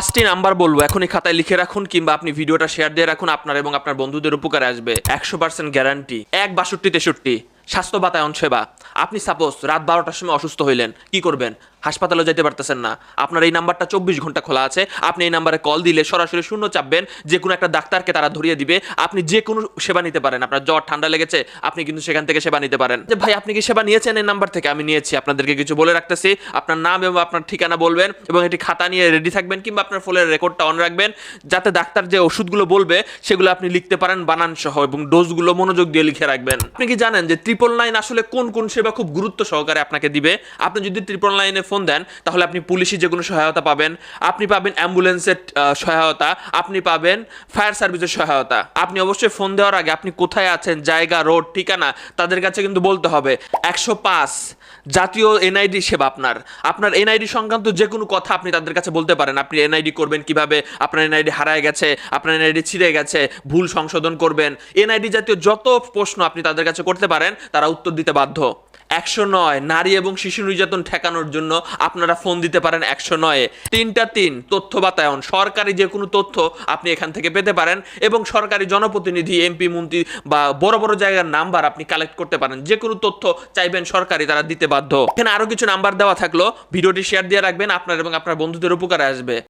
পাঁচটি নাম্বার বলব, এখনই খাতায় লিখে রাখুন কিংবা আপনি ভিডিওটা শেয়ার দিয়ে রাখুন, আপনার এবং আপনার বন্ধুদের উপকারে আসবে। একশো পার্সেন্ট গ্যারান্টি এক বাষট্টি তেষট্টি। স্বাস্থ্য বাতায়ন সেবা। আপনি সাপোজ রাত বারোটার সময় অসুস্থ হইলেন, কি করবেন? হাসপাতালে যেতে পারতেছেন না। আপনার এই নাম্বারটা চব্বিশ ঘণ্টা খোলা আছে। আপনি এই নাম্বারে কল দিলে সরাসরি শূন্য চাপবেন। যে কোনো একটা ডাক্তারকে তারা ধরিয়ে দিবে। আপনি যে কোনো সেবা নিতে পারেন। আপনার জ্বর, ঠান্ডা লেগেছে, আপনি কিন্তু সেখান থেকে সেবা নিতে পারেন। যে ভাই, আপনি কি সেবা নিয়েছেন এই নাম্বার থেকে? আমি নিয়েছি। আপনাদেরকে কিছু বলে রাখতেছি। আপনার নাম এবং আপনার ঠিকানা বলবেন এবং এটি খাতা নিয়ে রেডি থাকবেন কিংবা আপনার ফোনের রেকর্ডটা অন রাখবেন। যাতে ডাক্তার যে ওষুধগুলো বলবে, সেগুলো আপনি লিখতে পারেন বানান সহ এবং ডোজগুলো মনোযোগ দিয়ে লিখে রাখবেন। আপনি কি জানেন যে ট্রিপল নাইন আসলে কোন কোন সেবা খুব গুরুত্ব সহকারে আপনাকে দিবে? আপনি যদি ট্রিপল নাইনে ফোন দেন, তাহলে আপনি পুলিশি যে কোনো সহায়তা পাবেন। আপনি পাবেন অ্যাম্বুলেন্সের সহায়তা। আপনি পাবেন ফায়ার সার্ভিসের সহায়তা। আপনি অবশ্যই ফোন দেওয়ার আগে আপনি কোথায় আছেন, জায়গা, রোড, ঠিকানা, তাদের কাছে কিন্তু বলতে হবে। একশো পাঁচ জাতীয় এনআইডি সেবা আপনার। আপনার এনআইডি সংক্রান্ত যে কোনো কথা আপনি তাদের কাছে বলতে পারেন। আপনি এনআইডি করবেন কীভাবে? আপনার এনআইডি হারায় গেছে, আপনার এনআইডি ছিঁড়ে গেছে, ভুল সংশোধন করবেন। এনআইডি জাতীয় যত প্রশ্ন আপনি তাদের কাছে করতে পারেন তারা উত্তর দিতে বাধ্য। একশো নয়, নারী এবং শিশু নির্যাতন ঠেকানোর জন্য আপনারা ফোন দিতে পারেন একশো নয়ে। তিনটা তিন, তথ্য বাতায়ন। সরকারি যে কোনো তথ্য আপনি এখান থেকে পেতে পারেন এবং সরকারি জনপ্রতিনিধি, এমপি, মন্ত্রী বা বড় বড় জায়গার নাম্বার আপনি কালেক্ট করতে পারেন। যে কোনো তথ্য চাইবেন সরকারি, তারা দিতে বাধ্য। এখানে আরও কিছু নাম্বার দেওয়া থাকল। ভিডিওটি শেয়ার দিয়ে রাখবেন আপনার এবং আপনার বন্ধুদের উপকারে আসবে।